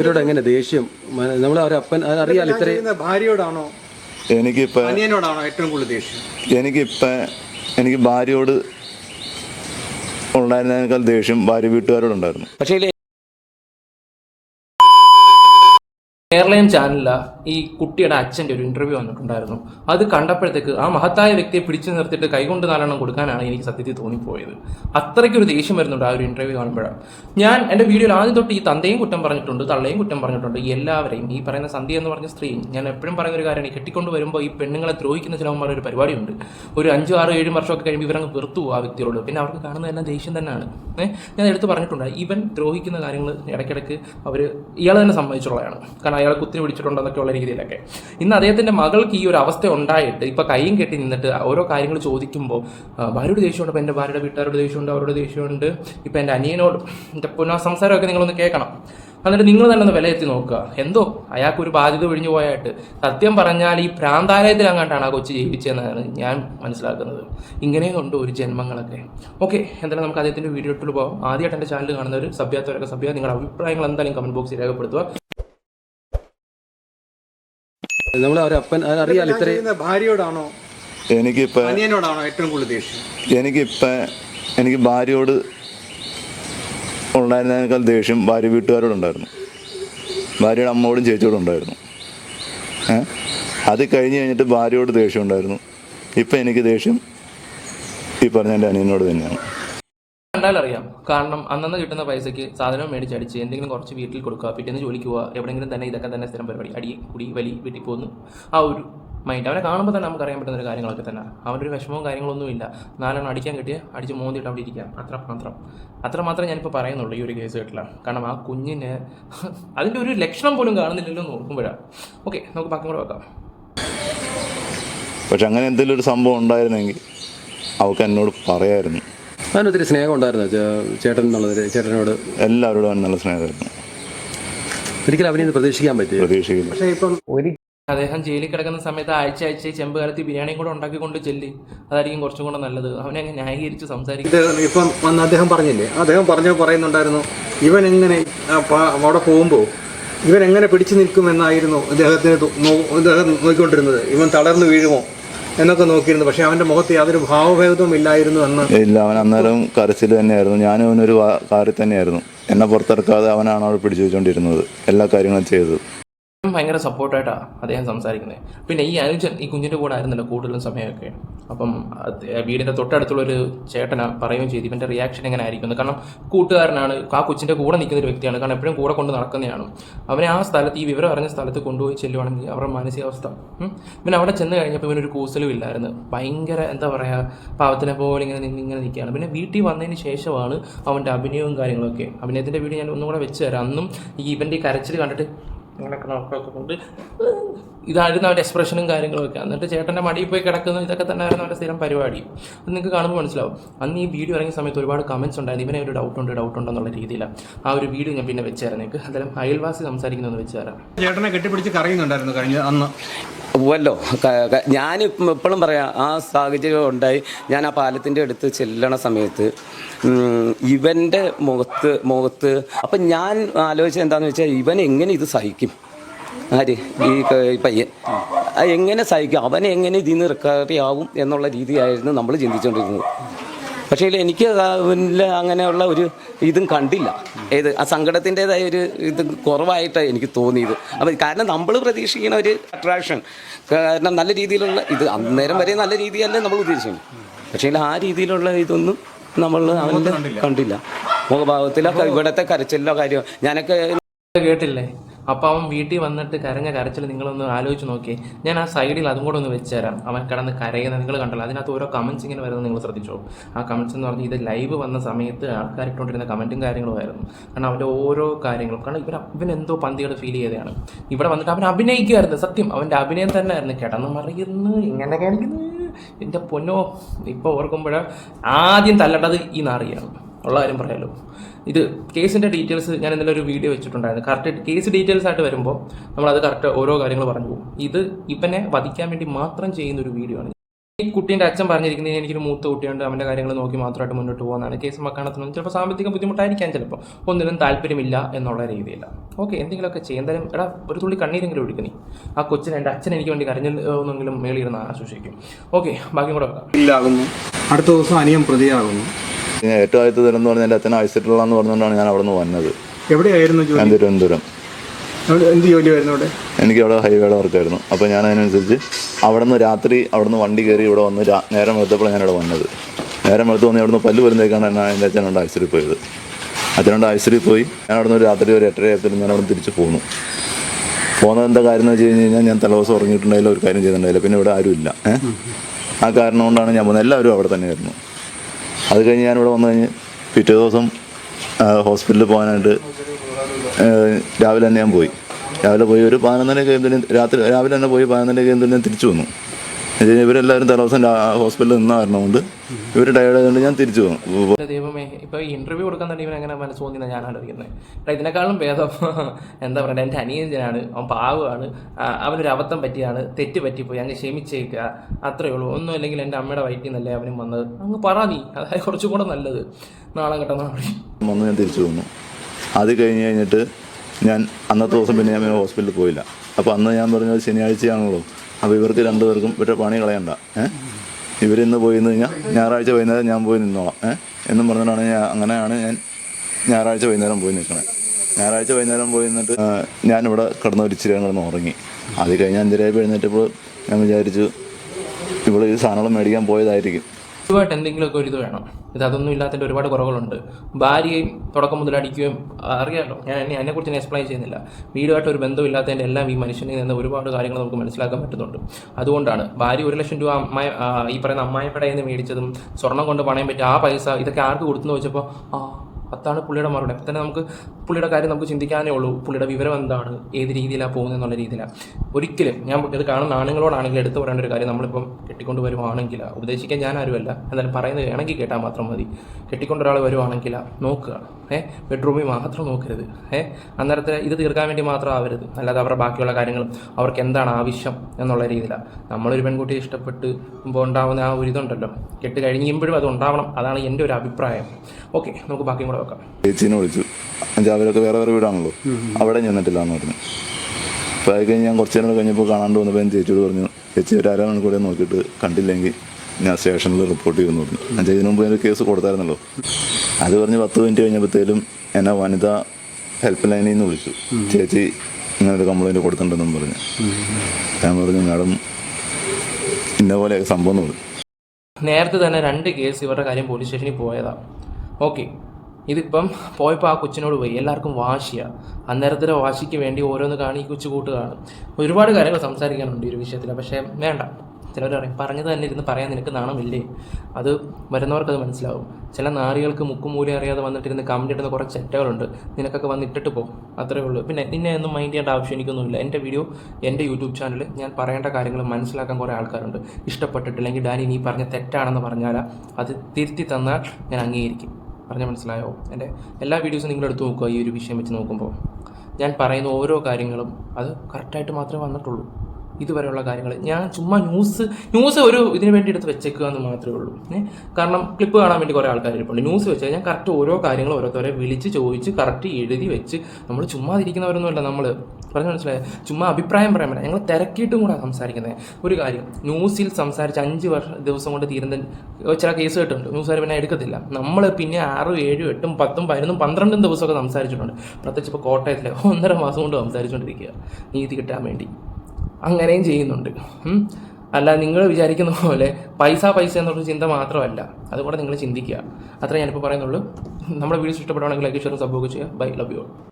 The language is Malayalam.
ഇവരോട് എങ്ങനെ ദേഷ്യം? നമ്മൾ അവരപ്പൻ അറിയാലോ ഇത്ര ഭാര്യയോടാണോ? എനിക്കിപ്പോ അനിയനോടാണോ ഏറ്റവും കൂടുതൽ ദേഷ്യം? എനിക്കിപ്പോ എനിക്ക് ഭാര്യയോട് ഉണ്ടായിരുന്നതിനേക്കാൾ ദേഷ്യം ഭാര്യ വീട്ടുകാരോടുണ്ടായിരുന്നു പക്ഷേ എയർലൈൻ ചാനലില ഈ കുട്ടിയുടെ അച്ഛന്റെ ഒരു ഇന്റർവ്യൂ വന്നിട്ടുണ്ടായിരുന്നു. അത് കണ്ടപ്പോഴത്തേക്ക് ആ മഹത്തായ വ്യക്തിയെ പിടിച്ചു നിർത്തിയിട്ട് കൈകൊണ്ട് നാലെണ്ണം കൊടുക്കാനാണ് എനിക്ക് സത്യത്തിൽ തോന്നിപ്പോയത്. അത്രയ്ക്ക് ഒരു ദേഷ്യം വരുന്നുണ്ട് ആ ഒരു ഇന്റർവ്യൂ കാണുമ്പോഴാണ്. ഞാൻ എന്റെ വീഡിയോയിൽ ആദ്യം തൊട്ട് ഈ തന്തയും കുറ്റം പറഞ്ഞിട്ടുണ്ട് തള്ളയും കുറ്റം പറഞ്ഞിട്ടുണ്ട് എല്ലാവരെയും ഈ പറയുന്ന സന്ധ്യ എന്ന് പറഞ്ഞ സ്ത്രീയും ഞാൻ എപ്പോഴും പറയുന്ന ഒരു കാര്യമാണ് കെട്ടിക്കൊണ്ട് വരുമ്പോൾ ഈ പെണ്ണുങ്ങളെ ദ്രോഹിക്കുന്ന ചിലവന്മാരുടെ ഒരു പരിപാടിയുണ്ട്. ഒരു അഞ്ചോ ആറോ ഏഴ് വർഷമൊക്കെ കഴിയുമ്പോൾ ഇവരങ്ങ് വെറുത്തു ആ വ്യക്തിയോട്. പിന്നെ അവർക്ക് കാണുന്നതെല്ലാം ദേഷ്യം തന്നെയാണ്. ഞാൻ എടുത്ത് പറഞ്ഞിട്ടുണ്ട് ഇവൻ ദ്രോഹിക്കുന്ന കാര്യങ്ങൾ ഇടയ്ക്കിടയ്ക്ക് അവർ ഇയാൾ തന്നെ സമ്മതിച്ചുള്ളതാണ്. കാരണം അയാൾ കുത്തിരി പിടിച്ചിട്ടുണ്ടെന്നൊക്കെ ഉള്ള രീതിയിലൊക്കെ. ഇന്ന് അദ്ദേഹത്തിന്റെ മകൾക്ക് ഈ ഒരു അവസ്ഥ ഉണ്ടായിട്ട് ഇപ്പൊ കൈയും കെട്ടി നിന്നിട്ട് ഓരോ കാര്യങ്ങൾ ചോദിക്കുമ്പോൾ ഭാര്യയുടെ ദേഷ്യമുണ്ട്? ഇപ്പൊ എന്റെ ഭാര്യയുടെ വീട്ടുകാരുടെ ദേഷ്യമുണ്ട്? അവരുടെ ദേഷ്യമുണ്ട്. ഇപ്പൊ എന്റെ അനിയനോട് എന്റെ പുനഃ സംസാരമൊക്കെ നിങ്ങളൊന്ന് കേൾക്കണം. എന്നിട്ട് നിങ്ങൾ തന്നെ ഒന്ന് വിലയെത്തി നോക്കുക. എന്തോ? അയാൾക്ക് ഒരു ബാധ്യത ഒഴിഞ്ഞു പോയായിട്ട്. സത്യം പറഞ്ഞാൽ ഈ പ്രാന്താലയത്തിൽ അങ്ങോട്ടാണ് ആ കൊച്ചു ജീവിച്ചതെന്നാണ് ഞാൻ മനസ്സിലാക്കുന്നത്. ഇങ്ങനെയുണ്ട് ഒരു ജന്മങ്ങളൊക്കെ. ഓക്കെ എന്തായാലും നമുക്ക് അദ്ദേഹത്തിന്റെ വീഡിയോ ഇട്ടിട്ട് പോകാം ആദ്യമായിട്ട് എന്റെ ചാനൽ കാണുന്നവർ സഭ്യാത്തവരൊക്കെ സഭ്യ നിങ്ങളുടെ അഭിപ്രായങ്ങൾ എന്തായാലും കമന്റ് ബോക്സിൽ രേഖപ്പെടുത്തുക. അവരപ്പൻ അറിയാലോ ഇത്ര ഭാര്യയോടാണോ? അനിയനോടാണോ ഏറ്റവും കൂടുതൽ ദേഷ്യം? എനിക്ക് ഭാര്യയോട് ഉണ്ടായിരുന്നതിനേക്കാൾ ദേഷ്യം ഭാര്യ വീട്ടുകാരോടുണ്ടായിരുന്നു ഭാര്യയുടെ അമ്മയോടും ചേച്ചിയോടും ഉണ്ടായിരുന്നു. അത് കഴിഞ്ഞ് കഴിഞ്ഞിട്ട് ഭാര്യയോട് ദേഷ്യം ഉണ്ടായിരുന്നു. ഇപ്പം എനിക്ക് ദേഷ്യം ഈ പറഞ്ഞ എന്റെ അനിയനോട് തന്നെയാണ്. കണ്ടാലറിയാം. കാരണം അന്നന്ന് കിട്ടുന്ന പൈസയ്ക്ക് സാധനം മേടിച്ചടിച്ച് എന്തെങ്കിലും കുറച്ച് വീട്ടിൽ കൊടുക്കുക പിറ്റേന്ന് ജോലിക്ക് പോവുക എവിടെയെങ്കിലും തന്നെ ഇതൊക്കെ തന്നെ സ്ഥിരം പരിപാടി. അടി കുടി വലി വീട്ടിൽ പോകുന്നു ആ ഒരു മൈൻഡ് അവനെ കാണുമ്പോൾ തന്നെ നമുക്ക് അറിയാൻ പറ്റുന്ന ഒരു കാര്യങ്ങളൊക്കെ തന്നെ. അവന്റെ ഒരു വിഷമവും കാര്യങ്ങളൊന്നും ഇല്ല. നാലെണ്ണം അടിക്കാൻ കിട്ടിയ അടിച്ച് മോന്തിയിട്ട് അവിടെ ഇരിക്കുക അത്ര മാത്രം. അത്ര മാത്രമേ ഞാനിപ്പോൾ പറയുന്നുള്ളൂ ഈ ഒരു കേസ് കേട്ടില്ല. കാരണം ആ കുഞ്ഞിന് അതിന്റെ ഒരു ലക്ഷണം പോലും കാണുന്നില്ലല്ലോ എന്ന് ഓർക്കുമ്പോഴാണ് ഓക്കെ നമുക്ക് ബാക്കി കൂടെ വെക്കാം. പക്ഷെ അങ്ങനെ എന്തെങ്കിലും ഒരു സംഭവം ഉണ്ടായിരുന്നെങ്കിൽ അവൾക്ക് എന്നോട് പറയായിരുന്നു. അവന് ഒത്തിരി സ്നേഹം ഉണ്ടായിരുന്നു? ചേട്ടൻ എന്നുള്ളത് ചേട്ടനോട്? എല്ലാവരോടും നല്ല സ്നേഹമായിരുന്നു. ഒരിക്കലും അവനെ പ്രതീക്ഷിക്കാൻ പറ്റില്ല പ്രതീക്ഷിക്കില്ല. പക്ഷെ ഇപ്പം അദ്ദേഹം ജയിലിൽ കിടക്കുന്ന സമയത്ത് ആഴ്ച ആഴ്ച ചെമ്പ് കലത്തി ബിരിയാണിയും കൂടെ ഉണ്ടാക്കിക്കൊണ്ട് ചെല്ലി. അതായിരിക്കും കുറച്ചും കൂടെ നല്ലത്. അവനെ അങ്ങ് ന്യായീകരിച്ച് സംസാരിക്കും. ഇപ്പം വന്ന് അദ്ദേഹം പറഞ്ഞില്ലേ? അദ്ദേഹം പറഞ്ഞു പറയുന്നുണ്ടായിരുന്നു. ഇവൻ എങ്ങനെ അവിടെ പോകുമ്പോൾ ഇവൻ എങ്ങനെ പിടിച്ചു നിൽക്കുമെന്നായിരുന്നു അദ്ദേഹത്തിന് നോക്കിക്കൊണ്ടിരുന്നത്. ഇവൻ തളർന്നു വീഴുമോ? എന്നൊക്കെ നോക്കിയിരുന്നു. പക്ഷെ അവന്റെ മുഖത്ത് യാതൊരു ഭാവഭേദവും ഇല്ലായിരുന്നു എന്ന് ഇല്ല അവൻ അന്നേരം കരച്ചിൽ തന്നെയായിരുന്നു. ഞാനും അവനൊരു കാറിൽ തന്നെയായിരുന്നു. എന്നെ പുറത്തിറക്കാതെ അവനാണ് അവിടെ പിടിച്ചു വെച്ചുകൊണ്ടിരുന്നത് എല്ലാ കാര്യങ്ങളും ചെയ്തത്. ഭയങ്കര സപ്പോർട്ടായിട്ടാണ് അദ്ദേഹം സംസാരിക്കുന്നത് പിന്നെ ഈ അനുജൻ ഈ കുഞ്ഞിന്റെ കൂടെ ആയിരുന്നല്ലോ കൂടുതലും സമയമൊക്കെ. അപ്പം വീടിന്റെ തൊട്ടടുത്തുള്ളൊരു ചേട്ടന പറയുകയും ചെയ്തു. ഇവന്റെ റിയാക്ഷൻ എങ്ങനെ ആയിരിക്കുന്നത് കാരണം കൂട്ടുകാരനാണ് ആ കൊച്ചിന്റെ കൂടെ നിൽക്കുന്ന ഒരു വ്യക്തിയാണ്. കാരണം എപ്പോഴും കൂടെ കൊണ്ട് നടക്കുന്നതാണ് അവനെ ആ സ്ഥലത്ത് ഈ വിവരം അറിഞ്ഞ സ്ഥലത്ത് കൊണ്ടുപോയി ചെല്ലുവാണെങ്കിൽ അവരുടെ മാനസികാവസ്ഥ. പിന്നെ അവിടെ ചെന്ന് കഴിഞ്ഞപ്പോൾ ഇവനൊരു കൂസലും ഇല്ലായിരുന്നു. ഭയങ്കര എന്താ പറയുക പാവത്തിനെ പോലെ ഇങ്ങനെ നിന്ന് ഇങ്ങനെ നിൽക്കുകയാണ്. പിന്നെ വീട്ടിൽ വന്നതിന് ശേഷമാണ് അവന്റെ അഭിനയവും കാര്യങ്ങളൊക്കെ. അഭിനയത്തിന്റെ വീഡിയോ ഞാൻ ഒന്നുകൂടെ വെച്ച് തരാം. അന്നും ഈ ഇവന്റെ ഈ കരച്ചിൽ കണ്ടിട്ട് ഇങ്ങനെയൊക്കെ നോക്കൊക്കെ കൊണ്ട് ഇതായിരുന്നു അവന്റെ എക്സ്പ്രഷനും കാര്യങ്ങളും ഒക്കെ എന്നിട്ട് ചേട്ടന്റെ മടിയിൽ പോയി കിടക്കുന്നു ഇതൊക്കെ തന്നെ ആയിരുന്നു അവന്റെ സ്ഥിരം പരിപാടി. അത് നിങ്ങൾക്ക് കാണുമ്പോൾ മനസ്സിലാവും. അന്ന് ഈ വീഡിയോ ഇറങ്ങിയ സമയത്ത് ഒരുപാട് കമൻസ് ഉണ്ടായിരുന്നു. ഇവനെ ഒരു ഡൗട്ട് ഉണ്ട് ഡൗട്ട് ഉണ്ടെന്നുള്ള രീതിയിലാണ് ആ ഒരു വീഡിയോ ഞാൻ പിന്നെ വെച്ചായിരുന്നു തരാം നിങ്ങൾക്ക്. അതെല്ലാം അയൽവാസി സംസാരിക്കുന്നതെന്ന് വെച്ച് തരാം. ചേട്ടനെ കെട്ടിപ്പിടിച്ച് കറിയുന്നുണ്ടായിരുന്നു കഴിഞ്ഞ അന്ന്. വല്ലോ ഞാൻ എപ്പോഴും പറയാം ആ സാഹചര്യം ഉണ്ടായി. ഞാൻ ആ പാലത്തിന്റെ അടുത്ത് ചെല്ലണ സമയത്ത് ഇവന്റെ മുഖത്ത് മുഖത്ത്. അപ്പം ഞാൻ ആലോചിച്ചത് എന്താണെന്ന് വെച്ചാൽ ഇവൻ എങ്ങനെ ഇത് സഹിക്കും? ആര്? ഈ പയ്യൻ. എങ്ങനെ സഹിക്കും? അവൻ എങ്ങനെ ഇതിൽ നിന്ന് റിക്കവറി ആവും എന്നുള്ള രീതിയായിരുന്നു നമ്മൾ ചിന്തിച്ചുകൊണ്ടിരുന്നത് പക്ഷേ എനിക്ക് അങ്ങനെയുള്ള ഒരു ഇതും കണ്ടില്ല. ഏത്? ആ സങ്കടത്തിന്റെതായ ഒരു ഇത് കുറവായിട്ടാണ് എനിക്ക് തോന്നിയത്. അപ്പം കാരണം നമ്മൾ പ്രതീക്ഷിക്കുന്ന ഒരു അട്രാക്ഷൻ കാരണം നല്ല രീതിയിലുള്ള ഇത് അന്നേരം വരെ നല്ല രീതിയല്ലേ നമ്മൾ ഉദ്ദേശിക്കുന്നത് പക്ഷേ ആ രീതിയിലുള്ള ഇതൊന്നും നമ്മൾ അവന്റെ കണ്ടില്ല. മുഖഭാവത്തിലൊക്കെ ഇവിടത്തെ കരച്ചിലോ കാര്യം. ഞാനൊക്കെ കേട്ടില്ലേ? അപ്പം അവൻ വീട്ടിൽ വന്നിട്ട് കരഞ്ഞ കരച്ചിൽ നിങ്ങളൊന്ന് ആലോചിച്ച് നോക്കിയേ ഞാൻ ആ സൈഡിൽ അതും കൂടെ ഒന്ന് വെച്ച് തരാം അവൻ കിടന്ന് കരയുന്ന നിങ്ങൾ കണ്ടല്ലോ. അതിനകത്ത് ഓരോ കമൻസ് ഇങ്ങനെ വരുന്നത് നിങ്ങൾ ശ്രദ്ധിച്ചോ? ആ കമൻസ് എന്ന് പറഞ്ഞാൽ ഇത് ലൈവ് വന്ന സമയത്ത് ആൾക്കാർ ഇട്ടുകൊണ്ടിരുന്ന കമന്റും കാര്യങ്ങളുമായിരുന്നു കാരണം അവന്റെ ഓരോ കാര്യങ്ങളും. കാരണം ഇവൻ ഇവൻ എന്തോ പന്തികൾ ഫീൽ ചെയ്തതാണ്. ഇവിടെ വന്നിട്ട് അവൻ അഭിനയിക്കുമായിരുന്നു സത്യം. അവന്റെ അഭിനയം തന്നെ ആയിരുന്നു. കിടന്ന് മറിയുന്നു ഇങ്ങനെ കാണിക്കുന്നു എന്റെ പൊന്നോ ഇപ്പോൾ ഓർക്കുമ്പോൾ ആദ്യം തല്ലേണ്ടത് ഈ നാറിയാണ്. ഉള്ള കാര്യം പറയാലോ. ഇത് കേസിന്റെ ഡീറ്റെയിൽസ് ഞാൻ ഇന്നലെ ഒരു വീഡിയോ വെച്ചിട്ടുണ്ടായിരുന്നു. കറക്റ്റ് കേസ് ഡീറ്റെയിൽസ് ആയിട്ട് വരുമ്പോൾ നമ്മളത് കറക്റ്റ് ഓരോ കാര്യങ്ങൾ പറഞ്ഞു പോകും. ഇത് ഇവനെ വധിക്കാൻ വേണ്ടി മാത്രം ചെയ്യുന്ന ഒരു വീഡിയോ ആണ്. ഈ കുട്ടീന്റെ അച്ഛൻ പറഞ്ഞിരിക്കുന്നത് എനിക്കൊരു മൂത്ത കുട്ടിയുണ്ട് അവന്റെ കാര്യങ്ങൾ നോക്കി മാത്രമായിട്ട് മുന്നോട്ട് പോകുന്നതാണ് കേസ് മക്കാണത്തിനും ചിലപ്പോൾ സാമ്പത്തിക ബുദ്ധിമുട്ടായിരിക്കാം ചിലപ്പോൾ ഒന്നിനും താല്പര്യമില്ല എന്നുള്ള രീതിയില്ല ഓക്കെ എന്തെങ്കിലുമൊക്കെ ചെയ്യും. എന്തായാലും എടാ ഒരു തുള്ളി കണ്ണീരെങ്കിലും ഒഴുക്ക് നീ. ആ കൊച്ചിന് എന്റെ അച്ഛൻ എനിക്ക് വേണ്ടി കരഞ്ഞെന്നെങ്കിലും മേളിയിരുന്ന് ആശ്വസിക്കും. ഓക്കെ ബാക്കി കൂടെ വെക്കാം. ഇല്ലാകുന്നു. അടുത്ത ദിവസം അനിയം പ്രതിയാകുന്നു. ഞാൻ ഏറ്റവും ആദ്യത്തെ ദുരന്തം പറഞ്ഞാൽ എന്റെ അച്ഛനെ അയച്ചിട്ടുള്ളതെന്ന് പറഞ്ഞുകൊണ്ടാണ് ഞാൻ അവിടെ നിന്ന് വന്നത്. എവിടെയായിരുന്നു തിരുവനന്തപുരം. എന്ത് ജോലിയായിരുന്നു അവിടെ? എനിക്ക് അവിടെ ഹൈവേയുടെ വർക്കായിരുന്നു അപ്പോൾ ഞാൻ അതിനനുസരിച്ച് അവിടെ നിന്ന് രാത്രി അവിടെ നിന്ന് വണ്ടി കയറി ഇവിടെ വന്ന് നേരം വെളുത്തപ്പോഴാണ് ഞാനിവിടെ വന്നത്. നേരം വെളുത്ത് വന്ന് അവിടെ നിന്ന് പല്ല് വരുന്നേക്കാണ് ഞാൻ എന്റെ അച്ഛനോട് ആശുപത്രിയിൽ പോയത്. അച്ഛനോട് ആശുപത്രിയിൽ പോയി. ഞാൻ അവിടെ നിന്ന് രാത്രി ഒരു എട്ടര ആയപ്പോൾ ഞാൻ അവിടെ തിരിച്ച് പോന്നു. പോകുന്നത് എന്താ കാര്യം എന്ന് വെച്ച് കഴിഞ്ഞ് കഴിഞ്ഞാൽ ഞാൻ തലവസം ഉറങ്ങിയിട്ടുണ്ടായില്ല ഒരു കാര്യം ചെയ്തിട്ടുണ്ടായില്ല. പിന്നെ ഇവിടെ ആരുമില്ല. ആ കാരണം കൊണ്ടാണ് ഞാൻ പോകുന്നത്. എല്ലാവരും അവിടെ തന്നെയായിരുന്നു. അത് കഴിഞ്ഞ് ഞാനിവിടെ വന്നു കഴിഞ്ഞ് പിറ്റേ ദിവസം ഹോസ്പിറ്റലിൽ പോകാനായിട്ട് രാവിലെ തന്നെ ഞാൻ പോയി. രാവിലെ പോയി ഒരു പതിനൊന്നര കഴിയുമ്പോൾ രാത്രി രാവിലെ തന്നെ പോയി പതിനൊന്നര കഴിയുമ്പോൾ ഞാൻ തിരിച്ചു വന്നു. ഇവരെല്ലാവരും തലേദിവസം ഹോസ്പിറ്റലിൽ നിന്ന കാരണമുണ്ട് കൊണ്ട് ഇവർ ടയർഡായതുകൊണ്ട് ഞാൻ തിരിച്ചു ദൈവമേ ഇപ്പൊ ഇന്റർവ്യൂ കൊടുക്കാൻ തന്നെ ഇവൻ എങ്ങനെ മനസ്സ് തോന്നിയെന്ന് ഞാൻ ആലോചിക്കുന്നത് ഇതിനേക്കാളും ഭേദം എന്താ പറയുക എന്റെ അനിയഞ്ചനാണ് അവൻ പാവമാണ് അവനൊരു അബദ്ധം പറ്റിയാണ് തെറ്റ് പറ്റിപ്പോയി അങ്ങ് ക്ഷമിച്ചേക്കുക അത്രയേ ഉള്ളൂ. ഒന്നും അല്ലെങ്കിൽ എന്റെ അമ്മയുടെ വയറ്റിൽ നിന്നല്ലേ അവനും വന്നത്. അങ്ങ് പറ നീ അതായത് കുറച്ചും കൂടെ നല്ലത്. നാളെ കേട്ടോ നാളെ വന്ന് ഞാൻ തിരിച്ചു വന്നു. അത് കഴിഞ്ഞ് കഴിഞ്ഞിട്ട് ഞാൻ അന്നത്തെ ദിവസം പിന്നെ ഞാൻ ഹോസ്പിറ്റലിൽ പോയില്ല. അപ്പോൾ അന്ന് ഞാൻ പറഞ്ഞത് ശനിയാഴ്ചയാണല്ലോ. അപ്പോൾ ഇവർക്ക് രണ്ടുപേർക്കും ഇവരുടെ പണി കളയണ്ട. ഏഹ് ഇവരിന്ന് പോയി നിന്ന് കഴിഞ്ഞാൽ ഞായറാഴ്ച വൈകുന്നേരം ഞാൻ പോയി നിന്നോളാം. ഏഹ് എന്നും പറഞ്ഞിട്ടാണ് ഞാൻ അങ്ങനെയാണ് ഞാൻ ഞായറാഴ്ച വൈകുന്നേരം പോയി നിൽക്കണേ ഞായറാഴ്ച വൈകുന്നേരം പോയി നിന്നിട്ട് ഞാനിവിടെ കിടന്ന് ഒരു ഇച്ചിരി കിടന്ന് ഉറങ്ങി. അത് കഴിഞ്ഞ് എഴുന്നേറ്റ് എഴുന്നേറ്റപ്പോൾ ഞാൻ വിചാരിച്ചു ഇവിടെ ഈ സാധനങ്ങൾ മേടിക്കാൻ പോയതായിരിക്കും. ഇതുമായിട്ട് എന്തെങ്കിലുമൊക്കെ ഒരു ഇത് വേണം. ഇത് അതൊന്നും ഇല്ലാത്തതിന്റെ ഒരുപാട് കുറവുകളുണ്ട്. ഭാര്യയും തുടക്കം മുതൽ അടിക്കുകയും അറിയാമല്ലോ ഞാൻ എന്നെ അതിനെക്കുറിച്ച് ഞാൻ എക്സ്പ്ലെയിൻ ചെയ്യുന്നില്ല. വീടുമായിട്ട് ഒരു ബന്ധമില്ലാത്തതിന്റെ എല്ലാം ഈ മനുഷ്യനിൽ നിന്ന് ഒരുപാട് കാര്യങ്ങൾ നമുക്ക് മനസ്സിലാക്കാൻ പറ്റുന്നുണ്ട്. അതുകൊണ്ടാണ് ഭാര്യ ഒരു ലക്ഷം രൂപ അമ്മായ ഈ പറയുന്ന അമ്മായിപ്പടയിൽ നിന്ന് മേടിച്ചതും സ്വർണം കൊണ്ട് പണയം പറ്റിയ ആ പൈസ ഇതൊക്കെ ആർക്ക് കൊടുത്തു വെച്ചപ്പോൾ ആ അതാണ് പുള്ളിയുടെ മറുപടി. അപ്പം തന്നെ നമുക്ക് പുള്ളിയുടെ കാര്യം നമുക്ക് ചിന്തിക്കാനേ ഉള്ളൂ. പുള്ളിയുടെ വിവരം എന്താണ്? ഏത് രീതിയിലാണ് പോകുന്നത് എന്നുള്ള രീതിയിലാണ് ഒരിക്കലും ഞാൻ ഇത് കാണുന്ന ആണുങ്ങളോടാണെങ്കിൽ എടുത്തു പറയേണ്ട ഒരു കാര്യം നമ്മളിപ്പം കെട്ടിക്കൊണ്ട് വരുവാണെങ്കിൽ ഉപദേശിക്കാൻ ഞാൻ ആരുമല്ല. എന്നാലും പറയുന്നത് വേണമെങ്കിൽ കേട്ടാൽ മാത്രം മതി. കെട്ടിക്കൊണ്ട് ഒരാൾ വരുവാണെങ്കിൽ നോക്കുക. ഏഹ് ബെഡ്റൂമിൽ മാത്രം നോക്കരുത്. ഏഹ് അന്നേരത്തെ ഇത് തീർക്കാൻ വേണ്ടി മാത്രം ആവരുത്. അല്ലാതെ അവരുടെ ബാക്കിയുള്ള കാര്യങ്ങളും അവർക്ക് എന്താണ് ആവശ്യം എന്നുള്ള രീതിയിലാണ് നമ്മളൊരു പെൺകുട്ടിയെ ഇഷ്ടപ്പെട്ട് ഉണ്ടാവുന്ന ആ ഒരു ഇതുണ്ടല്ലോ. കെട്ട് കഴിയുമ്പോഴും അത് ഉണ്ടാവണം. അതാണ് എന്റെ ഒരു അഭിപ്രായം. ഓക്കെ നമുക്ക് ബാക്കിയും കൂടെ നോക്കാം ചേച്ചീനെ വിളിച്ചു. അവരൊക്കെ വേറെ വേറെ വീടാണല്ലോ. അവിടെ ചെന്നിട്ടില്ല എന്ന് പറഞ്ഞു. അപ്പോൾ അത് കഴിഞ്ഞ് ഞാൻ കുറച്ച് നേരം കഴിഞ്ഞപ്പോൾ കാണാണ്ട് വന്നപ്പോൾ ചേച്ചിയോട് പറഞ്ഞു ചേച്ചി ഒരു അരമണിക്കൂടെ നോക്കിയിട്ട് കണ്ടില്ലെങ്കിൽ ഞാൻ സ്റ്റേഷനിൽ റിപ്പോർട്ട് ചെയ്തു പറഞ്ഞു. ഇതിനു മുമ്പ് ഞാനൊരു കേസ് കൊടുത്തായിരുന്നല്ലോ. അത് പറഞ്ഞ് പത്ത് മിനിറ്റ് കഴിഞ്ഞപ്പോഴത്തേലും എന്നെ വനിതാ ഹെൽപ്പ് ലൈനിൽ നിന്ന് വിളിച്ചു. ചേച്ചി ഇങ്ങനൊരു കംപ്ലൈന്റ് കൊടുത്തിട്ടുണ്ടെന്നും പറഞ്ഞു. ഞാൻ പറഞ്ഞു മാഡം ഇന്ന പോലെ സംഭവം എന്ന് പറഞ്ഞു. നേരത്തെ തന്നെ രണ്ട് കേസ് ഇവരുടെ കാര്യം പോലീസ് സ്റ്റേഷനിൽ പോയതാണ് ഓക്കെ ഇതിപ്പം പോയപ്പോൾ ആ കൊച്ചിനോട് പോയി. എല്ലാവർക്കും വാശിയാണ് അന്നേരത്തിലെ വാശിക്ക് വേണ്ടി ഓരോന്ന് കാണി കൊച്ചു കൂട്ടുകയാണ് ഒരുപാട് കാര്യങ്ങൾ സംസാരിക്കാനുണ്ട് ഈ ഒരു വിഷയത്തിൽ പക്ഷേ വേണ്ട. ചിലർ പറയും പറഞ്ഞത് തന്നെ ഇരുന്ന് പറയാൻ നിനക്ക് നാണമില്ലേ? അത് വരുന്നവർക്കത് മനസ്സിലാവും. ചില നാറികൾക്ക് മുക്കും മൂലം അറിയാതെ വന്നിട്ടിരുന്ന് കമന്റ് ഇടുന്ന കുറച്ച് ചെറ്റകളുണ്ട്. നിനക്കൊക്കെ വന്ന് ഇട്ടിട്ട് പോകും അത്രേ ഉള്ളൂ. പിന്നെ നിന്നെ ഒന്നും മൈൻഡ് ചെയ്യേണ്ട ആവശ്യം എനിക്കൊന്നുമില്ല. എന്റെ വീഡിയോ എന്റെ യൂട്യൂബ് ചാനൽ ഞാൻ പറയേണ്ട കാര്യങ്ങൾ മനസ്സിലാക്കാൻ കുറേ ആൾക്കാരുണ്ട്. ഇഷ്ടപ്പെട്ടിട്ടില്ലെങ്കിൽ ഡാനി നീ പറഞ്ഞ തെറ്റാണെന്ന് പറഞ്ഞാൽ അത് തിരുത്തി തന്നാൽ ഞാൻ അംഗീകരിക്കും. പറഞ്ഞ മനസ്സിലായോ? എന്റെ എല്ലാ വീഡിയോസും നിങ്ങൾ നോക്കുക ഈ ഒരു വിഷയം വെച്ച് നോക്കുമ്പോൾ. ഞാൻ പറയുന്ന ഓരോ കാര്യങ്ങളും അത് കറക്റ്റായിട്ട് മാത്രമേ വന്നിട്ടുള്ളൂ. ഇതുവരെയുള്ള കാര്യങ്ങൾ ഞാൻ ചുമ്മാ ന്യൂസ് ന്യൂസ് ഒരു ഇതിന് വേണ്ടി എടുത്ത് വെച്ചേക്കുക എന്ന് മാത്രമേ ഉള്ളൂ. കാരണം ക്ലിപ്പ് കാണാൻ വേണ്ടി കുറേ ആൾക്കാർ ഇരിപ്പുണ്ട്. ന്യൂസ് വെച്ചാൽ ഞാൻ കറക്റ്റ് ഓരോ കാര്യങ്ങളും ഓരോരുത്തരെ വിളിച്ച് ചോദിച്ച് കറക്റ്റ് എഴുതി വെച്ച് നമ്മൾ ചുമ്മാ ഇരിക്കുന്നവരൊന്നുമല്ല നമ്മൾ പറഞ്ഞു മനസ്സിലായത് ചുമ്മാ അഭിപ്രായം പറയാൻ പറ്റില്ല. ഞങ്ങൾ തിരക്കിയിട്ടും കൂടെ സംസാരിക്കുന്നത് ഒരു കാര്യം ന്യൂസിൽ സംസാരിച്ച് അഞ്ച് വർഷം ദിവസം കൊണ്ട് തീരുന്ന ചില കേസ് കേട്ടുണ്ട് ന്യൂസുകാർ പിന്നെ എടുക്കത്തില്ല. നമ്മൾ പിന്നെ ആറും ഏഴും എട്ടും പത്തും പതിനൊന്നും പന്ത്രണ്ടും ദിവസമൊക്കെ സംസാരിച്ചിട്ടുണ്ട്. പ്രത്യേകിച്ച് ഇപ്പോൾ കോട്ടയത്തിലെ ഒന്നര മാസം കൊണ്ട് സംസാരിച്ചുകൊണ്ടിരിക്കുക നീതി കിട്ടാൻ വേണ്ടി. അങ്ങനെയും ചെയ്യുന്നുണ്ട്. അല്ല നിങ്ങൾ വിചാരിക്കുന്ന പോലെ പൈസ പൈസ എന്നുള്ള ചിന്ത മാത്രമല്ല. അതുകൂടെ നിങ്ങൾ ചിന്തിക്കുക. അത്രേ ഞാനിപ്പോൾ പറയുന്നുള്ളൂ. നമ്മുടെ വീഡിയോസ് ഇഷ്ടപ്പെടുവാണെങ്കിൽ ലൈക്ക് ഷെയർ സബ്ബോക്ക് ചെയ്യുക. Bye love you